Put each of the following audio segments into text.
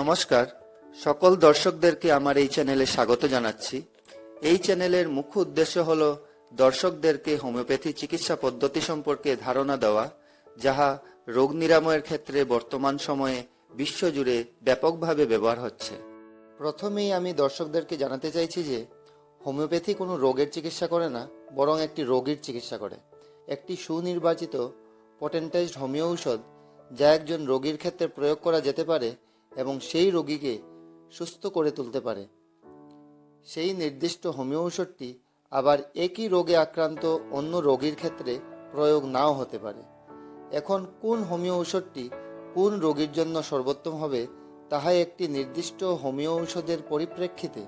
নমস্কার। সকল দর্শকদেরকে আমার এই চ্যানেলে স্বাগত জানাচ্ছি। এই চ্যানেলের মুখ্য উদ্দেশ্য হল দর্শকদেরকে হোমিওপ্যাথি চিকিৎসা পদ্ধতি সম্পর্কে ধারণা দেওয়া, যাহা রোগ নিরাময়ের ক্ষেত্রে বর্তমান সময়ে বিশ্বজুড়ে ব্যাপকভাবে ব্যবহার হচ্ছে। প্রথমেই আমি দর্শকদেরকে জানাতে চাইছি যে, হোমিওপ্যাথি কোনো রোগের চিকিৎসা করে না, বরং একটি রোগীর চিকিৎসা করে। একটি সুনির্বাচিত পটেন্টাইজড হোমিও ঔষধ, যা একজন রোগীর ক্ষেত্রে প্রয়োগ করা যেতে পারে এবং সেই রোগীকে সুস্থ করে তুলতে পারে। সেই নির্দিষ্ট হোমিও ঔষধটি আবার একই রোগে আক্রান্ত অন্য রোগীর ক্ষেত্রে প্রয়োগ নাও হতে পারে। এখন কোন হোমিও ঔষধটি কোন রোগীর জন্য সর্বোত্তম হবে তাহা একটি নির্দিষ্ট হোমিও ঔষধের পরিপ্রেক্ষিতে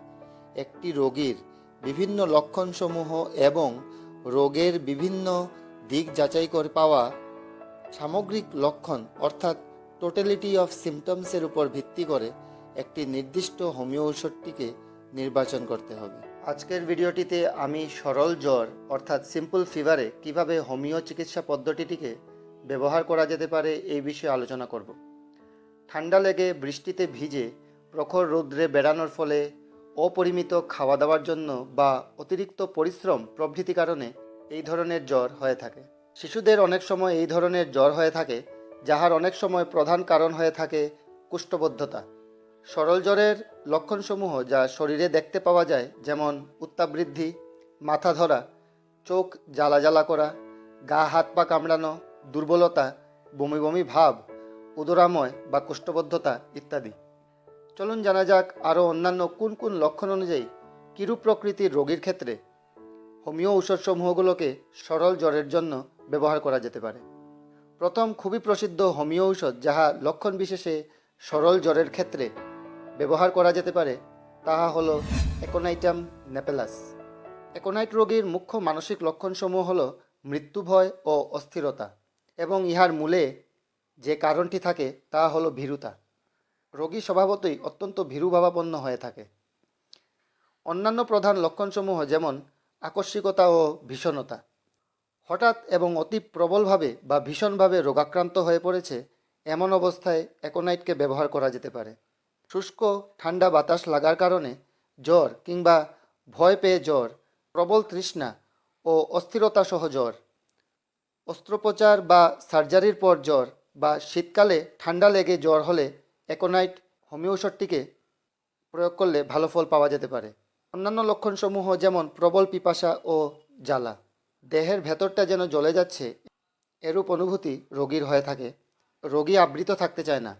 একটি রোগীর বিভিন্ন লক্ষণসমূহ এবং রোগের বিভিন্ন দিক যাচাই করে পাওয়া সামগ্রিক লক্ষণ, অর্থাৎ টোটালিটি অফ সিমটমসের উপর ভিত্তি করে একটি নির্দিষ্ট হোমিও ঔষধটিকে নির্বাচন করতে হবে। আজকের ভিডিওটিতে আমি সরল জ্বর, অর্থাৎ সিম্পল ফিভারে কীভাবে হোমিও চিকিৎসা পদ্ধতিটিকে ব্যবহার করা যেতে পারে এই বিষয়ে আলোচনা করব। ঠান্ডা লেগে বৃষ্টিতে ভিজে, প্রখর রৌদ্রে বেড়ানোর ফলে অপরিমিত খাওয়া দাওয়ার জন্য বা অতিরিক্ত পরিশ্রম প্রভৃতি কারণে এই ধরনের জ্বর হয়ে থাকে। শিশুদের অনেক সময় এই ধরনের জ্বর হয়ে থাকে যাহার অনেক সময় প্রধান কারণ হয়ে থাকে কুষ্ঠবদ্ধতা। সরল জ্বরের লক্ষণসমূহ যা শরীরে দেখতে পাওয়া যায়, যেমন উত্তাপ বৃদ্ধি, মাথা ধরা, চোখ জ্বালা জ্বালা করা, গা হাত পা কামড়ানো, দুর্বলতা, বমি বমি ভাব, উদরাময় বা কুষ্ঠবদ্ধতা ইত্যাদি। চলুন জানা যাক আরও অন্যান্য কোন কোন লক্ষণ অনুযায়ী কিরূপ প্রকৃতির রোগীর ক্ষেত্রে হোমিও ঔষধসমূহগুলোকে সরল জ্বরের জন্য ব্যবহার করা যেতে পারে। প্রথম খুবই প্রসিদ্ধ হোমিও ঔষধ যাহা লক্ষণ বিশেষে সরল জ্বরের ক্ষেত্রে ব্যবহার করা যেতে পারে, তাহা হলো একোনাইটাম নেপেলাস। একোনাইট রোগীর মুখ্য মানসিক লক্ষণসমূহ হল মৃত্যু ভয় ও অস্থিরতা, এবং ইহার মূলে যে কারণটি থাকে তা হলো ভীরুতা। রোগী স্বভাবতই অত্যন্ত ভীরুভাবাপন্ন হয়ে থাকে। অন্যান্য প্রধান লক্ষণসমূহ যেমন আকস্মিকতা ও ভীষণতা। হঠাৎ এবং অতি প্রবলভাবে বা ভীষণভাবে রোগাক্রান্ত হয়ে পড়েছে, এমন অবস্থায় অ্যাকোনাইটকে ব্যবহার করা যেতে পারে। শুষ্ক, ঠান্ডা বাতাস লাগার কারণে জ্বর কিংবা ভয় পেয়ে জ্বর, প্রবল তৃষ্ণা ও অস্থিরতা সহ জ্বর। অস্ত্রোপচার বা সার্জারির পর জ্বর বা শীতকালে ঠান্ডা লেগে জ্বর হলে অ্যাকোনাইট হোমিও ওষুধটিকে প্রয়োগ করলে ভালো ফল পাওয়া যেতে পারে। অন্যান্য লক্ষণসমূহ যেমন প্রবল পিপাসা ও জ্বালা। দেহের ভেতরটা যেন জ্বলে যাচ্ছে, এরূপ অনুভূতি রোগীর হয়ে থাকে। রোগী আবৃত থাকতে চায় না।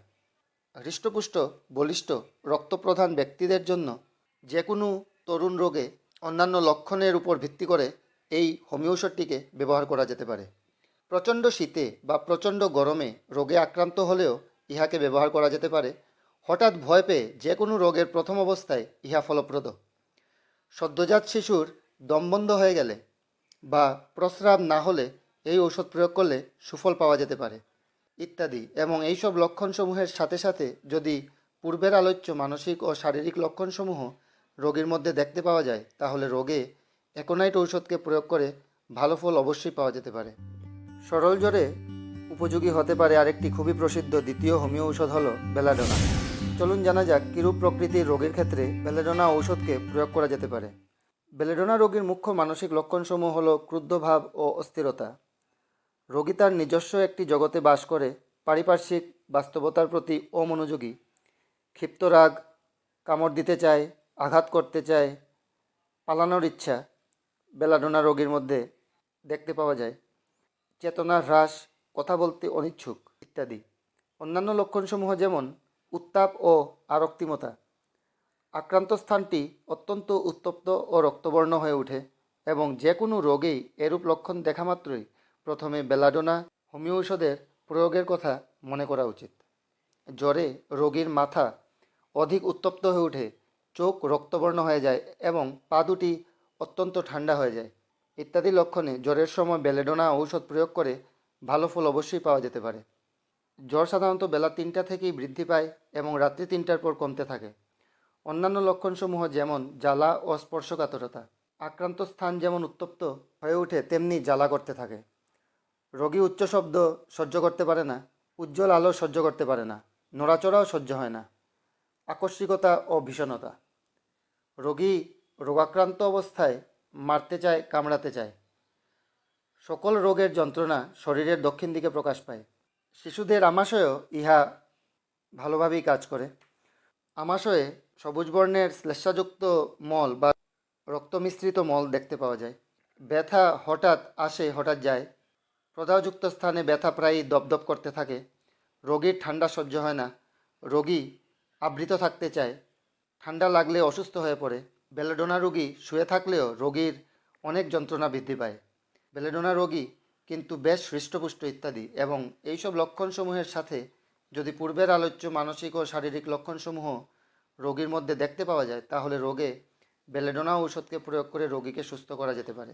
হৃষ্টপুষ্ট, বলিষ্ঠ, রক্তপ্রধান ব্যক্তিদের জন্য যে কোনো তরুণ রোগে অন্যান্য লক্ষণের উপর ভিত্তি করে এই হোমিও ওষুধটিকে ব্যবহার করা যেতে পারে। প্রচণ্ড শীতে বা প্রচণ্ড গরমে রোগে আক্রান্ত হলেও ইহাকে ব্যবহার করা যেতে পারে। হঠাৎ ভয় পেয়ে যে কোনো রোগের প্রথম অবস্থায় ইহা ফলপ্রদ। সদ্যজাত শিশুর দমবন্ধ হয়ে গেলে বা প্রস্রাব না হলে এই ঔষধ প্রয়োগ করলে সুফল পাওয়া যেতে পারে, ইত্যাদি। এবং এইসব লক্ষণসমূহের সাথে সাথে যদি পূর্বের আলোচ্য মানসিক ও শারীরিক লক্ষণসমূহ রোগীর মধ্যে দেখতে পাওয়া যায়, তাহলে রোগে অ্যাকোনাইট ঔষধকে প্রয়োগ করে ভালো ফল অবশ্যই পাওয়া যেতে পারে। সরল জ্বরে উপযোগী হতে পারে আরেকটি খুবই প্রসিদ্ধ দ্বিতীয় হোমিও ঔষধ হলো বেলাডোনা। চলুন জানা যাক কিরূপ প্রকৃতির রোগের ক্ষেত্রে বেলাডোনা ঔষধকে প্রয়োগ করা যেতে পারে। বেলেডোনা রোগীর মুখ্য মানসিক লক্ষণসমূহ হলো ক্রুদ্ধভাব ও অস্থিরতা। রোগী তার নিজস্ব একটি জগতে বাস করে, পারিপার্শ্বিক বাস্তবতার প্রতি অমনোযোগী। ক্ষিপ্ত রাগ, কামড় দিতে চায়, আঘাত করতে চায়, পালানোর ইচ্ছা বেলাডোনা রোগীর মধ্যে দেখতে পাওয়া যায়। চেতনার হ্রাস, কথা বলতে অনিচ্ছুক ইত্যাদি। অন্যান্য লক্ষণসমূহ যেমন উত্তাপ ও আরক্তিমতা। আক্রান্ত স্থানটি অত্যন্ত উত্তপ্ত ও রক্তবর্ণ হয়ে ওঠে এবং যে কোনো রোগেই এরূপ লক্ষণ দেখা মাত্রই প্রথমে বেলাডোনা হোমিও ঔষধের প্রয়োগের কথা মনে করা উচিত। জ্বরে রোগীর মাথা অধিক উত্তপ্ত হয়ে ওঠে, চোখ রক্তবর্ণ হয়ে যায় এবং পা দুটি অত্যন্ত ঠান্ডা হয়ে যায়। ইত্যাদি লক্ষণে জ্বরের সময় বেলেডোনা ঔষধ প্রয়োগ করে ভালো ফল অবশ্যই পাওয়া যেতে পারে। জ্বর সাধারণত বেলা তিনটা থেকেই বৃদ্ধি পায় এবং রাত্রি তিনটার পর কমতে থাকে। অন্যান্য লক্ষণসমূহ যেমন জ্বালা ও স্পর্শকাতরতা, আক্রান্ত স্থান যেমন উত্তপ্ত হয়ে ওঠে তেমনি জ্বালা করতে থাকে। রোগী উচ্চ শব্দ সহ্য করতে পারে না, উজ্জ্বল আলো সহ্য করতে পারে না, নড়াচড়াও সহ্য হয় না। আকস্মিকতা ও ভীষণতা। রোগী রোগাক্রান্ত অবস্থায় মারতে চায়, কামড়াতে চায়। সকল রোগের যন্ত্রণা শরীরের দক্ষিণ দিকে প্রকাশ পায়। শিশুদের আমাশয়েও ইহা ভালোভাবেই কাজ করে। আমাশয়ে সবুজ বর্ণের শ্লেষাযুক্ত মল বা রক্তমিশ্রিত মল দেখতে পাওয়া যায়। ব্যথা হঠাৎ আসে, হঠাৎ যায়। প্রদাহযুক্ত স্থানে ব্যথা প্রায়ই দপদপ করতে থাকে। রোগীর ঠান্ডা সহ্য হয় না। রোগী আবৃত থাকতে চায়। ঠান্ডা লাগলে অসুস্থ হয়ে পড়ে। বেলেডোনা রোগী শুয়ে থাকলেও রোগীর অনেক যন্ত্রণা বৃদ্ধি পায়। বেলেডোনা রোগী কিন্তু বেশ হৃষ্টপুষ্ট ইত্যাদি এবং এইসব লক্ষণসমূহের সাথে যদি পূর্বের আলোচ্য মানসিক ও শারীরিক লক্ষণসমূহ রোগীর মধ্যে দেখতে পাওয়া যায়, তাহলে রোগে বেলেডোনা ঔষধকে প্রয়োগ করে রোগীকে সুস্থ করা যেতে পারে।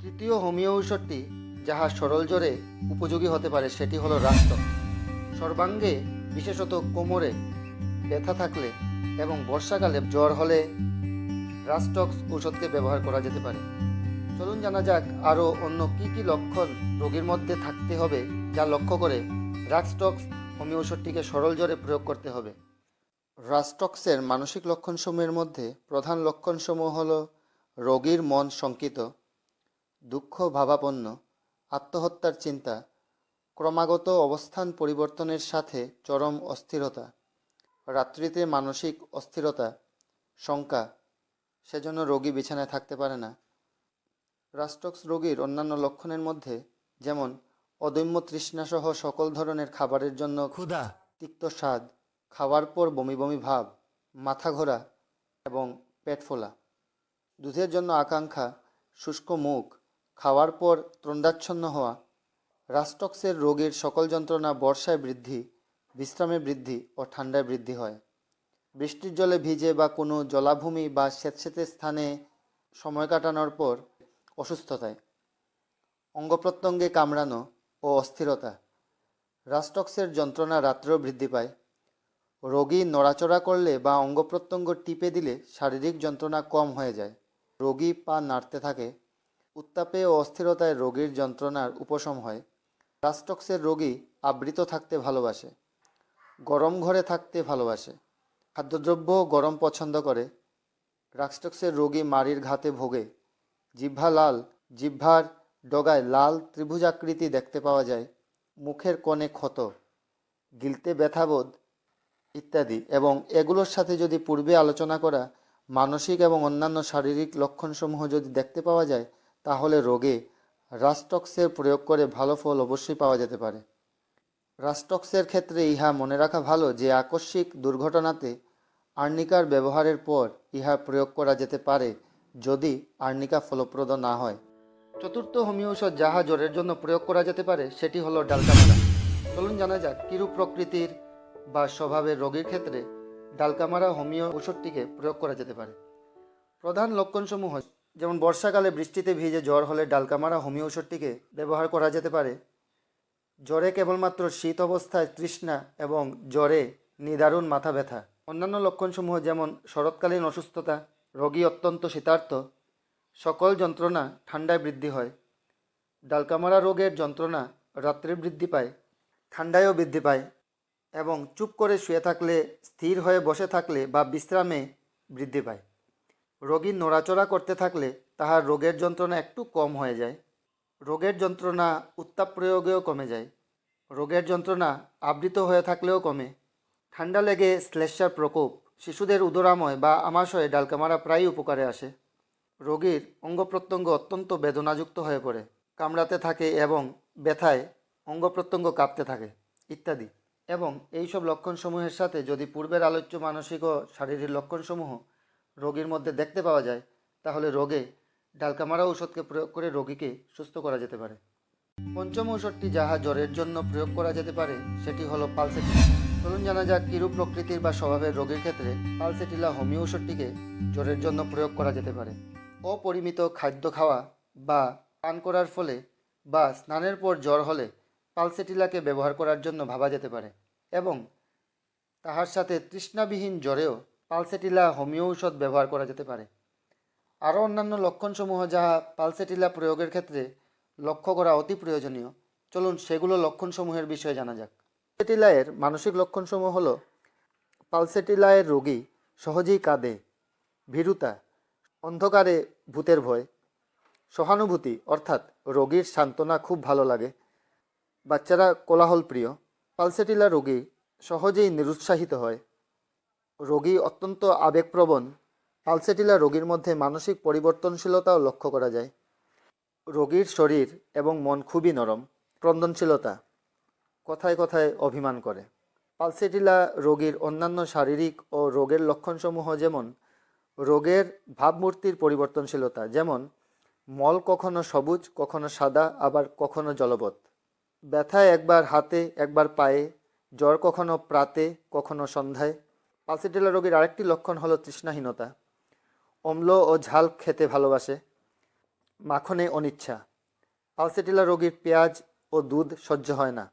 তৃতীয় হোমিও ঔষধটি যাহা সরল জ্বরে উপযোগী হতে পারে, সেটি হলো রাষ্টক সর্বাঙ্গে, বিশেষত কোমরে ব্যথা থাকলে এবং বর্ষাকালে জ্বর হলে রাস্টক্স ঔষধকে ব্যবহার করা যেতে পারে। চলুন জানা যাক আরও অন্য কি কি লক্ষণ রোগীর মধ্যে থাকতে হবে, যা লক্ষ্য করে রাস্টক্স হোমিও ঔষধটিকে সরল জ্বরে প্রয়োগ করতে হবে। রাস্টক্সের মানসিক লক্ষণসমূহের মধ্যে প্রধান লক্ষণসমূহ হল রোগীর মন শঙ্কিত দুঃখ ভাবাপন্ন আত্মহত্যার চিন্তা ক্রমাগত অবস্থান পরিবর্তনের সাথে চরম অস্থিরতা রাত্রিতে মানসিক অস্থিরতা শঙ্কা সেজন্য রোগী বিছানায় থাকতে পারে না। রাস্টক্স রোগীর অন্যান্য লক্ষণের মধ্যে যেমন অদম্য তৃষ্ণাসহ সকল ধরনের খাবারের জন্য ক্ষুধা। তিক্ত স্বাদ খাওয়ার পর বমি বমি ভাব, মাথা ঘোরা এবং পেট ফোলা। দুধের জন্য আকাঙ্ক্ষা, শুষ্ক মুখ, খাওয়ার পর ত্রন্দাচ্ছন্ন হওয়া। রাস্টক্সের রোগের সকল যন্ত্রণা বর্ষায় বৃদ্ধি, বিশ্রামে বৃদ্ধি ও ঠান্ডায় বৃদ্ধি হয়। বৃষ্টির জলে ভিজে বা কোনো জলাভূমি বা স্যাঁতস্যাঁতে স্থানে সময় কাটানোর পর অসুস্থতায়। অঙ্গ প্রত্যঙ্গে কামড়ানো ও অস্থিরতা। রাস্টক্সের যন্ত্রণা রাত্রেও বৃদ্ধি পায়। রোগী নড়াচড়া করলে বা অঙ্গ প্রত্যঙ্গ টিপে দিলে শারীরিক যন্ত্রণা কম হয়ে যায়। রোগী পা নাড়তে থাকে। উত্তাপে ও অস্থিরতায় রোগীর যন্ত্রণার উপশম হয়। রাস্টক্সের রোগী আবৃত থাকতে ভালোবাসে। গরম ঘরে থাকতে ভালোবাসে। খাদ্যদ্রব্য গরম পছন্দ করে। রাস্টক্সের রোগী মাড়ির ঘাতে ভোগে। জিহ্বা লাল, জিহ্বার ডগায় লাল ত্রিভুজাকৃতি দেখতে পাওয়া যায়। মুখের কোণে ক্ষত। গিলতে ব্যথাবোধ ইত্যাদি এবং এগুলোর সাথে যদি পূর্বে আলোচনা করা মানসিক এবং অন্যান্য শারীরিক লক্ষণসমূহ যদি দেখতে পাওয়া যায়, তাহলে রোগে রাস্টক্সের প্রয়োগ করে ভালো ফল অবশ্যই পাওয়া যেতে পারে। রাস্টক্সের ক্ষেত্রে ইহা মনে রাখা ভালো যে আকস্মিক দুর্ঘটনাতে আর্নিকার ব্যবহারের পর ইহা প্রয়োগ করা যেতে পারে যদি আর্নিকা ফলপ্রদ না হয়। চতুর্থ হোমিও ঔষধ যাহা জ্বরের জন্য প্রয়োগ করা যেতে পারে, সেটি হলো ডালকামারা চলুন জানা যাক কিরূপ প্রকৃতির বা স্বভাবের রোগীর ক্ষেত্রে ডালকামারা হোমিও ওষুধটিকে প্রয়োগ করা যেতে পারে। প্রধান লক্ষণসমূহ যেমন বর্ষাকালে বৃষ্টিতে ভিজে জ্বর হলে ডালকামারা হোমিও ওষুধটিকে ব্যবহার করা যেতে পারে। জ্বরে কেবলমাত্র শীত অবস্থায় তৃষ্ণা এবং জ্বরে নিদারুণ মাথা ব্যথা। অন্যান্য লক্ষণসমূহ যেমন শরৎকালীন অসুস্থতা, রোগী অত্যন্ত শীতার্থ, সকল যন্ত্রণা ঠান্ডায় বৃদ্ধি হয়। ডালকামারা রোগের যন্ত্রণা রাত্রে বৃদ্ধি পায়, ঠান্ডায়ও বৃদ্ধি পায়। এবং চুপ করে শুয়ে থাকলে, স্থির হয়ে বসে থাকলে বা বিশ্রামে বৃদ্ধি পায়। রোগী নড়াচড়া করতে থাকলে তাহার রোগের যন্ত্রণা একটু কম হয়ে যায়। রোগের যন্ত্রণা উত্তাপ প্রয়োগেও কমে যায়। রোগের যন্ত্রণা আবৃত হয়ে থাকলেও কমে। ঠান্ডা লেগে শ্লেষার প্রকোপ, শিশুদের উদরাময় বা আমাশয়ে ডালকামারা প্রায়ই উপকারে আসে। রোগীর অঙ্গ প্রত্যঙ্গ অত্যন্ত বেদনাযুক্ত হয়ে পড়ে। কামড়াতে থাকে এবং ব্যথায় অঙ্গ প্রত্যঙ্গ কাঁপতে থাকে, ইত্যাদি। এবং এইসব লক্ষণসমূহের সাথে যদি পূর্বের আলোচ্য মানসিক ও শারীরিক লক্ষণসমূহ রোগীর মধ্যে দেখতে পাওয়া যায়, তাহলে রোগে ডালকামারা ঔষধকে প্রয়োগ করে রোগীকে সুস্থ করা যেতে পারে। পঞ্চম ঔষধটি যাহা জ্বরের জন্য প্রয়োগ করা যেতে পারে, সেটি হলো পালসেটিলা। চলুন জানা যাক কিরূপ প্রকৃতির বা স্বভাবের রোগীর ক্ষেত্রে পালসেটিলা হোমিও ঔষধটিকে জ্বরের জন্য প্রয়োগ করা যেতে পারে। অপরিমিত খাদ্য খাওয়া বা পান করার ফলে বা স্নানের পর জ্বর হলে পালসেটিলাকে ব্যবহার করার জন্য ভাবা যেতে পারে এবং তাহার সাথে তৃষ্ণাবিহীন জ্বরেও পালসেটিলা হোমিও ঔষধ ব্যবহার করা যেতে পারে। আরও অন্যান্য লক্ষণসমূহ যাহা পালসেটিলা প্রয়োগের ক্ষেত্রে লক্ষ্য করা অতি প্রয়োজনীয়। চলুন সেগুলো লক্ষণসমূহের বিষয়ে জানা যাক। পালসেটিলায়ের মানসিক লক্ষণসমূহ হলো পালসেটিলায়ের রোগী সহজেই কাঁদে, ভীরুতা, অন্ধকারে ভূতের ভয়, সহানুভূতি অর্থাৎ রোগীর সান্ত্বনা খুব ভালো লাগে বাচ্চারা কোলাহল প্রিয় পালসেটিলা রোগী সহজেই নিরুৎসাহিত হয়। রোগী অত্যন্ত আবেগপ্রবণ, পালসেটিলা রোগীর মধ্যে মানসিক পরিবর্তনশীলতাও লক্ষ্য করা যায়। রোগীর শরীর এবং মন খুবই নরম, ক্রন্দনশীলতা কথায় কথায় অভিমান করে। পালসেটিলা রোগীর অন্যান্য শারীরিক ও রোগের লক্ষণসমূহ যেমন রোগের ভাবমূর্তির পরিবর্তনশীলতা, যেমন মল কখনো সবুজ, কখনো সাদা, আবার কখনো জলবৎ। ব্যথায় একবার হাতে, একবার পায়ে, জ্বর কখনো প্রাতে, কখনো সন্ধ্যায়। পালসেটিলা রোগীর আরেকটি লক্ষণ হলো তৃষ্ণাহীনতা। অম্ল ও ঝাল খেতে ভালোবাসে। মাখনে অনিচ্ছা। পালসেটিলা রোগীর পেঁয়াজ ও দুধ সহ্য হয় না।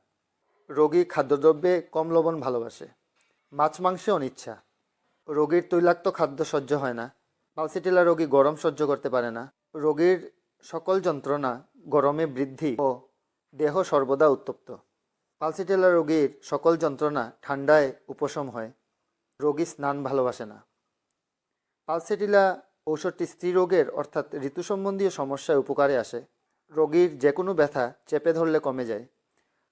রোগী খাদ্যদ্রব্যে কম লবণ ভালোবাসে। মাছ মাংসে অনিচ্ছা। রোগীর তৈলাক্ত খাদ্য সহ্য হয় না। পালসেটিলা রোগী গরম সহ্য করতে পারে না। রোগীর সকল যন্ত্রণা গরমে বৃদ্ধি ও দেহ সর্বদা উত্তপ্ত। পালসেটিলা রোগীর সকল যন্ত্রণা ঠান্ডায় উপশম হয়। রোগী স্নান ভালোবাসে না। পালসেটিলা ঔষধটি স্ত্রী রোগের, অর্থাৎ ঋতু সম্বন্ধীয় সমস্যায় উপকারে আসে। রোগীর যে কোনো ব্যথা চেপে ধরলে কমে যায়।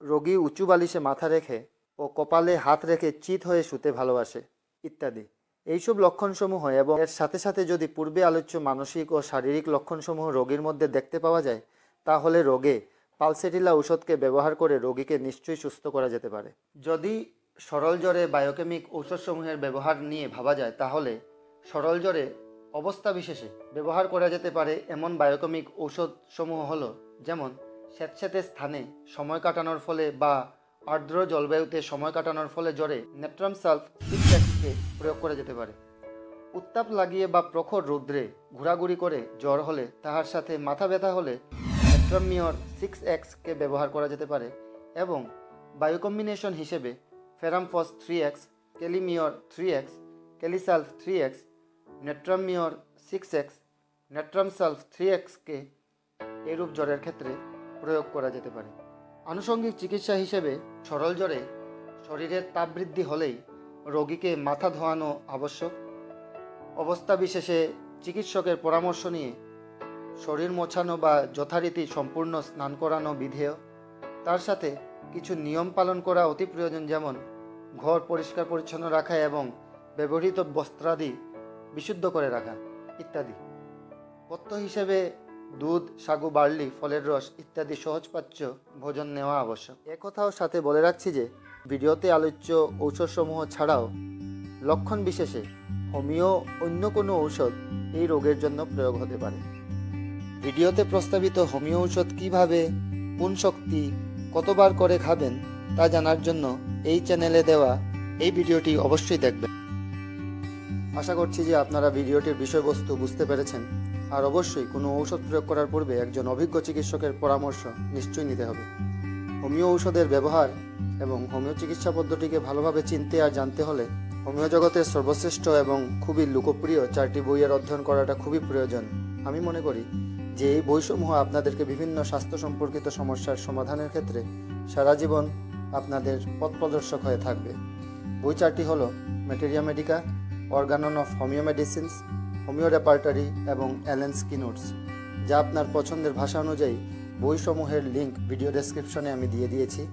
রোগী উঁচু বালিশে মাথা রেখে ও কপালে হাত রেখে চিত হয়ে শুতে ভালোবাসে, ইত্যাদি। এইসব লক্ষণসমূহ এবং এর সাথে সাথে যদি পূর্বে আলোচ্য মানসিক ও শারীরিক লক্ষণসমূহ রোগীর মধ্যে দেখতে পাওয়া যায়, তাহলে রোগে পালসেটিলা ঔষধকে ব্যবহার করে রোগীকে নিশ্চয়ই সুস্থ করা যেতে পারে। যদি সরল জ্বরে বায়োকেমিক ঔষধসমূহের ব্যবহার নিয়ে ভাবা যায়, তাহলে সরল জ্বরে অবস্থা বিশেষে ব্যবহার করা যেতে পারে এমন বায়োকেমিক ঔষধসমূহ হল, যেমন স্যাঁতস্যাঁতে স্থানে সময় কাটানোর ফলে বা আর্দ্র জলবায়ুতে সময় কাটানোর ফলে জ্বরে নেট্রাম সালফ এক্সকে প্রয়োগ করা যেতে পারে। উত্তাপ লাগিয়ে বা প্রখর রৌদ্রে ঘোরাঘুরি করে জ্বর হলে তাহার সাথে মাথা ব্যথা হলে নেট্রামিওর সিক্স এক্সকে ব্যবহার করা যেতে পারে এবং বায়ু কম্বিনেশন হিসেবে ferrum phos three X kali mur three X kali sulph three X natrum mur six X natrum sulph three এক্সকে এরূপ জ্বরের ক্ষেত্রে প্রয়োগ করা যেতে পারে। আনুষঙ্গিক চিকিৎসা হিসেবে সরল জ্বরে শরীরের তাপ বৃদ্ধি হলেই রোগীকে মাথা ধোয়ানো আবশ্যক। অবস্থা বিশেষে চিকিৎসকের পরামর্শ নিয়ে শরীর মোছানো বা যথারীতি সম্পূর্ণ স্নান করানো বিধেয়। তার সাথে কিছু নিয়ম পালন করা অতি প্রয়োজন, যেমন ঘর পরিষ্কার পরিচ্ছন্ন রাখা এবং ব্যবহৃত বস্ত্রাদি বিশুদ্ধ করে রাখা ইত্যাদি। পথ্য হিসেবে দুধ, সাগু, বার্লি, ফলের রস ইত্যাদি সহজপাচ্য ভোজন নেওয়া আবশ্যক। একথাও সাথে বলে রাখছি যে, ভিডিওতে আলোচ্য ঔষধসমূহ ছাড়াও লক্ষণ বিশেষে হোমিও অন্য কোনো ঔষধ এই রোগের জন্য প্রয়োগ হতে পারে। ভিডিওতে প্রস্তাবিত হোমিও ঔষধ কীভাবে, কোন শক্তি কতবার করে খাবেন তা জানার জন্য এই চ্যানেলে দেওয়া এই ভিডিওটি অবশ্যই দেখবেন। আশা করছি যে আপনারা ভিডিওটির বিষয়বস্তু বুঝতে পেরেছেন। আর অবশ্যই কোনো ঔষধ প্রয়োগ করার পূর্বে একজন অভিজ্ঞ চিকিৎসকের পরামর্শ নিশ্চয়ই নিতে হবে। হোমিও ঔষধের ব্যবহার এবং হোমিও চিকিৎসা পদ্ধতিকে ভালোভাবে চিনতে আর জানতে হলে হোমিও জগতের সর্বশ্রেষ্ঠ এবং খুবই লোকপ্রিয় চারটি বইয়ের অধ্যয়ন করাটা খুবই প্রয়োজন। আমি মনে করি যে এই বইসমূহ আপনাদেরকে বিভিন্ন স্বাস্থ্য সম্পর্কিত সমস্যার সমাধানের ক্ষেত্রে সারা জীবন আপনাদের পথ প্রদর্শক হয়ে থাকবে। বই চারটি হলো materia medica organon of homoeo medicines homoeo repertory এবং অ্যালেন্স কিনোটস যা আপনার পছন্দের ভাষা অনুযায়ী বইসমূহের লিঙ্ক ভিডিও ডেসক্রিপশনে আমি দিয়ে দিয়েছি।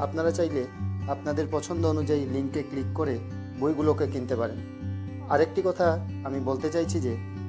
আপনারা চাইলে আপনাদের পছন্দ অনুযায়ী লিঙ্কে ক্লিক করে বইগুলোকে কিনতে পারেন। আরেকটি কথা আমি বলতে চাইছি যে